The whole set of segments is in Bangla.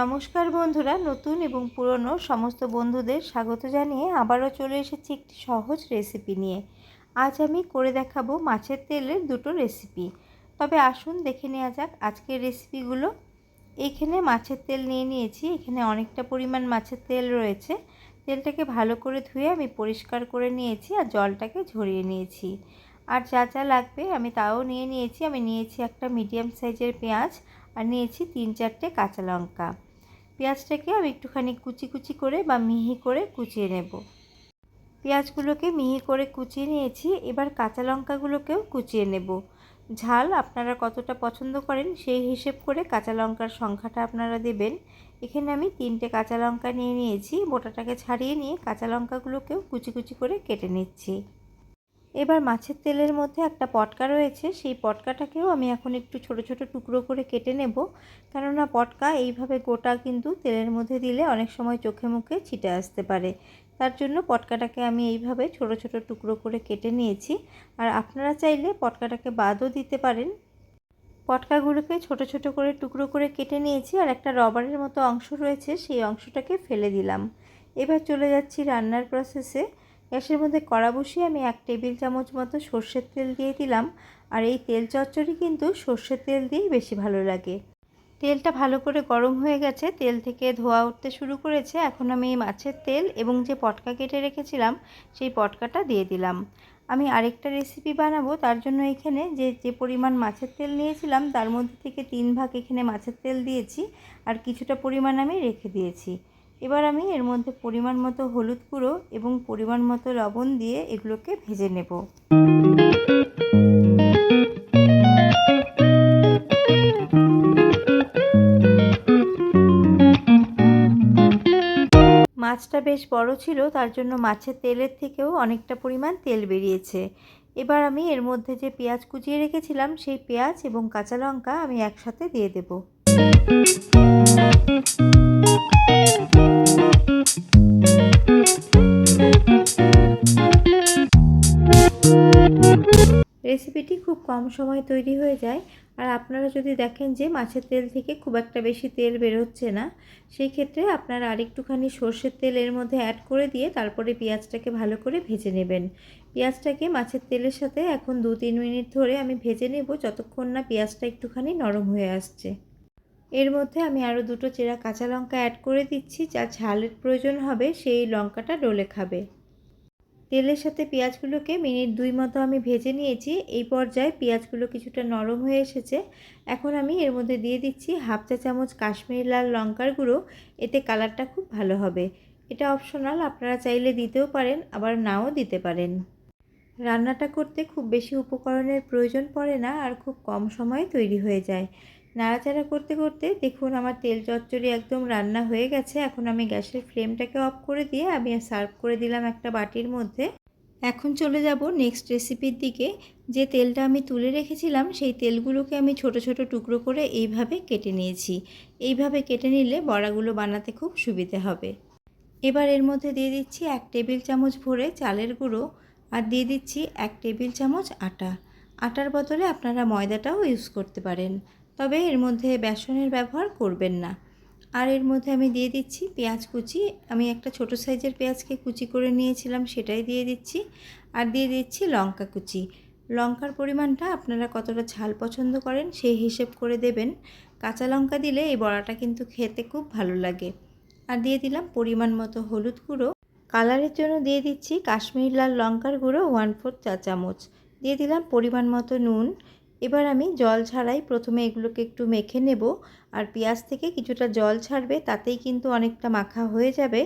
নমস্কার বন্ধুরা, নতুন এবং পুরনো সমস্ত বন্ধুদের স্বাগত জানিয়ে আবারও চলে এসেছি একটি সহজ রেসিপি নিয়ে। আজ আমি করে দেখাবো মাছের তেলের দুটো রেসিপি। তবে আসুন দেখে নেওয়া যাক আজকের রেসিপিগুলো। এখানে মাছের তেল নিয়ে নিয়েছি, এখানে অনেকটা পরিমাণ মাছের তেল রয়েছে। তেলটাকে ভালো করে ধুয়ে আমি পরিষ্কার করে নিয়েছি আর জলটাকে ঝরিয়ে নিয়েছি। আর যা যা লাগবে আমি তাও নিয়ে নিয়েছি। আমি নিয়েছি একটা মিডিয়াম সাইজের পেঁয়াজ আর নিয়েছি তিন চারটে কাঁচা লঙ্কা। পেঁয়াজটাকে আমি একটুখানি কুচি কুচি করে বা মিহি করে কুচিয়ে নেব। পেঁয়াজগুলোকে মিহি করে কুচিয়ে নিয়েছি, এবার কাঁচা লঙ্কাগুলোকেও কুচিয়ে নেব। ঝাল আপনারা কতটা পছন্দ করেন সেই হিসেব করে কাঁচা লঙ্কার সংখ্যাটা আপনারা দেবেন। এখানে আমি তিনটে কাঁচা লঙ্কা নিয়ে নিয়েছি, মোটাটাকে ছাড়িয়ে নিয়ে কাঁচা লঙ্কাগুলোকেও কুচি কুচি করে কেটে নিচ্ছি। এবার মাছের তেলের মধ্যে একটা পটকা রয়েছে, সেই পটকাটাকেও আমি এখন একটু ছোট ছোট টুকরো করে কেটে নেব। কেননা পটকা এইভাবে গোটা কিন্তু তেলের মধ্যে দিলে অনেক সময় চোখে মুখে ছিটে আসতে পারে। তার জন্য পটকাটাকে আমি এইভাবে ছোট ছোট টুকরো করে কেটে নিয়েছি। আর আপনারা চাইলে পটকাটাকে বাদও দিতে পারেন। পটকাগুলোকে ছোট ছোট করে টুকরো করে কেটে নিয়েছি আর একটা রবারের মতো অংশ রয়েছে, সেই অংশটাকে ফেলে দিলাম। এবার চলে যাচ্ছি রান্নার প্রসেসে গ্যাসের মধ্যে কড়া বসিয়ে আমি এক টেবিল চামচ মতো সর্ষের তেল দিয়ে দিলাম। আর এই তেল চচ্চড়ি কিন্তু সর্ষের তেল দিয়েই বেশি ভালো লাগে। তেলটা ভালো করে গরম হয়ে গেছে, তেল থেকে ধোয়া উঠতে শুরু করেছে। এখন আমি এই মাছের তেল এবং যে পটকা কেটে রেখেছিলাম, সেই পটকাটা দিয়ে দিলাম। আমি আরেকটা রেসিপি বানাবো, তার জন্য এখানে যে যে পরিমাণ মাছের তেল নিয়েছিলাম, তার মধ্যে থেকে তিন ভাগ এখানে মাছের তেল দিয়েছি। আর কিছুটা পরিমাণ আমি রেখে দিয়েছি। এবার আমি এর মধ্যে পরিমাণ মতো হলুদ গুঁড়ো এবং পরিমাণ মতো লবণ দিয়ে এগুলোকে ভেজে নেব। মাছটা বেশ বড় ছিল, তার জন্য মাছের তেলের থেকেও অনেকটা পরিমাণ তেল বেরিয়েছে। এবার আমি এর মধ্যে যে পেঁয়াজ কুচিয়ে রেখেছিলাম, সেই পেঁয়াজ এবং কাঁচা লঙ্কা আমি একসাথে দিয়ে দেব। কম সময় তৈরি হয়ে যায়। আর আপনারা যদি দেখেন যে মাছের তেল থেকে খুব একটা বেশি তেল বেরোচ্ছে না, সেই ক্ষেত্রে আপনারা আরেকটুখানি সর্ষের তেল এর মধ্যে অ্যাড করে দিয়ে তারপরে পেঁয়াজটাকে ভালো করে ভেজে নেবেন। পেঁয়াজটাকে মাছের তেলের সাথে এখন দু তিন মিনিট ধরে আমি ভেজে নেব যতক্ষণ না পেঁয়াজটা একটুখানি নরম হয়ে আসছে। এর মধ্যে আমি আরও দুটো চেরা কাঁচা লঙ্কা অ্যাড করে দিচ্ছি, যা ঝালের প্রয়োজন হবে সেই লঙ্কাটা ডলে খাবে। তেলের সাথে পেঁয়াজগুলোকে মিনিট দুই মতো আমি ভেজে নিয়েছি। এই পর্যায়ে পেঁয়াজগুলো কিছুটা নরম হয়ে এসেছে। এখন আমি এর মধ্যে দিয়ে দিচ্ছি হাফ চা চামচ কাশ্মীরি লাল লঙ্কার গুঁড়ো। এতে কালারটা খুব ভালো হবে। এটা অপশনাল, আপনারা চাইলে দিতেও পারেন, আবার নাও দিতে পারেন। রান্নাটা করতে খুব বেশি উপকরণের প্রয়োজন পড়ে না আর খুব কম সময়ে তৈরি হয়ে যায়। নাড়াচাড়া করতে করতে দেখুন আমার তেল চচ্চড়ি একদম রান্না হয়ে গেছে। এখন আমি গ্যাসের ফ্লেমটাকে অফ করে দিয়ে আমি সার্ভ করে দিলাম একটা বাটির মধ্যে। এখন চলে যাব নেক্সট রেসিপির দিকে। যে তেলটা আমি তুলে রেখেছিলাম, সেই তেলগুলোকে আমি ছোট ছোট টুকরো করে এইভাবে কেটে নিয়েছি। এইভাবে কেটে নিলে বড়াগুলো বানাতে খুব সুবিধে হবে। এবার এর মধ্যে দিয়ে দিচ্ছি এক টেবিল চামচ ভরে চালের গুঁড়ো আর দিয়ে দিচ্ছি এক টেবিল চামচ আটা। আটার বদলে আপনারা ময়দাটাও ইউজ করতে পারেন। তবে এর মধ্যে বেসনের ব্যবহার করবেন না। আর এর মধ্যে আমি দিয়ে দিচ্ছি পেঁয়াজ কুচি। আমি একটা ছোট সাইজের পেঁয়াজকে কুচি করে নিয়েছিলাম, সেটাই দিয়ে দিচ্ছি। আর দিয়ে দিচ্ছি লঙ্কা কুচি। লঙ্কার পরিমাণটা আপনারা কতটা ঝাল পছন্দ করেন সেই হিসেব করে দেবেন। কাঁচা লঙ্কা দিলে এই বড়াটা কিন্তু খেতে খুব ভালো লাগে। আর দিয়ে দিলাম পরিমাণ মতো হলুদ গুঁড়ো। কালারের জন্য দিয়ে দিচ্ছি কাশ্মীরি লাল লঙ্কার গুঁড়ো ওয়ান ফোর চা চামচ। দিয়ে দিলাম পরিমাণ মতো নুন। এবার আমি জল ছাড়াই প্রথমে এগুলোকে একটু মেখে নেব, আর পেঁয়াজ থেকে কিছুটা জল ছাড়বে, তাতেই কিন্তু অনেকটা মাখা হয়ে যাবে।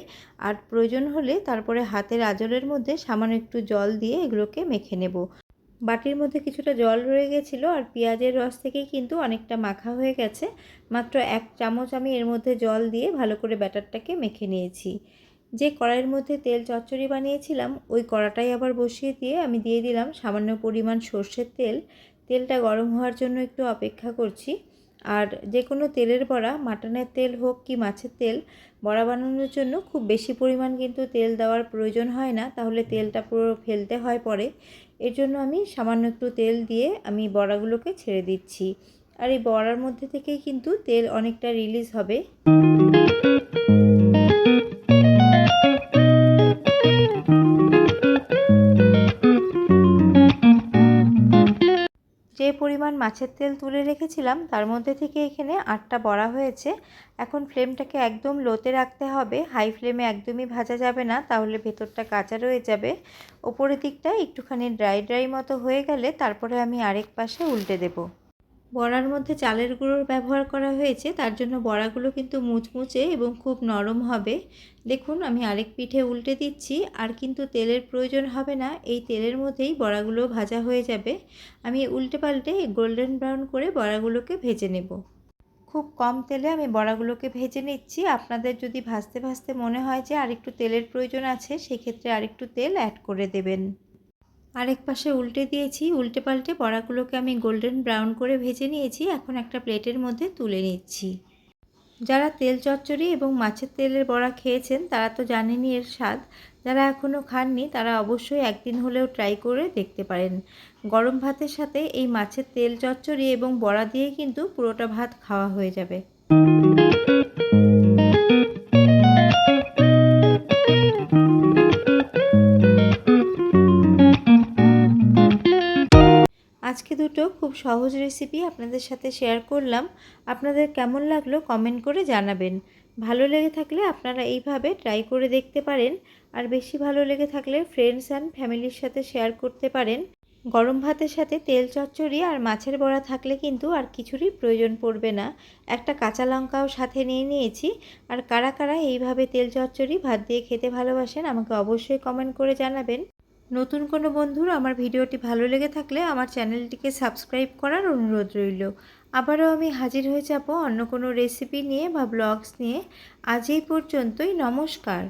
আর প্রয়োজন হলে তারপরে হাতের আজলের মধ্যে সামান্য একটু জল দিয়ে এগুলোকে মেখে নেব। বাটির মধ্যে কিছুটা জল রয়ে গেছিল, আর পেঁয়াজের রস থেকেই কিন্তু অনেকটা মাখা হয়ে গেছে। মাত্র এক চামচ আমি এর মধ্যে জল দিয়ে ভালো করে ব্যাটারটাকে মেখে নিয়েছি। যে কড়াইয়ের মধ্যে তেল চচ্চড়ি বানিয়েছিলাম, ওই কড়াটাই আবার বসিয়ে দিয়ে আমি দিয়ে দিলাম সামান্য পরিমাণ সর্ষের তেল। তেলটা গরম হওয়ার জন্য একটু অপেক্ষা করছি। আর যে কোনো তেলের বড়া, মাটনের তেল হোক কি মাছের তেল, বড়া বানানোর জন্য খুব বেশি পরিমাণ কিন্তু তেল দেওয়ার প্রয়োজন হয় না। তাহলে তেলটা পুরো ফেলতে হয় পরে। এর জন্য আমি সামান্য একটু তেল দিয়ে আমি বড়াগুলোকে ছেড়ে দিচ্ছি। আর এই বড়ার মধ্যে থেকেই কিন্তু তেল অনেকটা রিলিজ হবে। পরিমাণ মাছের তেল তুলে রেখেছিলাম, তার মধ্যে থেকে এখানে আটটা বড়া হয়েছে। এখন ফ্লেমটাকে একদম লোতে রাখতে হবে। হাই ফ্লেমে একদমই ভাজা যাবে না, তাহলে ভেতরটা কাঁচা রয়ে যাবে। ওপরের দিকটা একটুখানি ড্রাই ড্রাই মতো হয়ে গেলে তারপরে আমি আরেক পাশে উল্টে দেবো। বড়ার মধ্যে চালের গুঁড়োর ব্যবহার করা হয়েছে, তার জন্য বড়াগুলো কিন্তু মুচমুচে এবং খুব নরম হবে। দেখুন, আমি আরেক পিঠে উল্টে দিচ্ছি, আর কিন্তু তেলের প্রয়োজন হবে না, এই তেলের মধ্যেই বড়াগুলো ভাজা হয়ে যাবে। আমি উল্টে পাল্টে গোল্ডেন ব্রাউন করে বড়াগুলোকে ভেজে নেব। খুব কম তেলে আমি বড়াগুলোকে ভেজে নিচ্ছি। আপনাদের যদি ভাজতে ভাজতে মনে হয় যে আরেকটু তেলের প্রয়োজন আছে, সেক্ষেত্রে আরেকটু তেল অ্যাড করে দেবেন। আরেক পাশে উল্টে দিয়েছি, উল্টে পাল্টে বড়াগুলোকে আমি গোল্ডেন ব্রাউন করে ভেজে নিয়েছি, এখন একটা প্লেটের মধ্যে তুলে নিচ্ছি। যারা তেল চচ্চড়ি এবং মাছের তেলের বড়া খেয়েছেন, তারা তো জানেনই এর স্বাদ। যারা এখনও খাননি, তারা অবশ্যই একদিন হলেও ট্রাই করে দেখতে পারেন। গরম ভাতের সাথে এই মাছের তেল চচ্চড়ি এবং বড়া দিয়ে কিন্তু পুরোটা ভাত খাওয়া হয়ে যাবে। আজকে দুটো খুব সহজ রেসিপি আপনাদের সাথে শেয়ার করলাম। আপনাদের কেমন লাগল কমেন্ট করে জানাবেন। ভালো লেগে থাকলে আপনারা এইভাবে ট্রাই করে দেখতে পারেন। আর বেশি ভালো লেগে থাকলে ফ্রেন্ডস অ্যান্ড ফ্যামিলির সাথে শেয়ার করতে পারেন। গরম ভাতের সাথে তেল চচ্চড়ি আর মাছের বড়া থাকলে কিন্তু আর কিছুরই প্রয়োজন পড়বে না। একটা কাঁচা লঙ্কাও সাথে নিয়ে নিয়েছি। আর কারা কারা এইভাবে তেল চচ্চড়ি ভাত দিয়ে খেতে ভালোবাসেন আমাকে অবশ্যই কমেন্ট করে জানাবেন। নতুন কোনো বন্ধুর আমার ভিডিওটি ভালো লেগে থাকলে আমার চ্যানেলটিকে সাবস্ক্রাইব করার অনুরোধ রইল। আবারও আমি হাজির হয়ে যাব অন্য কোনো রেসিপি নিয়ে বা ব্লগস নিয়ে। আজ এই পর্যন্তই, নমস্কার।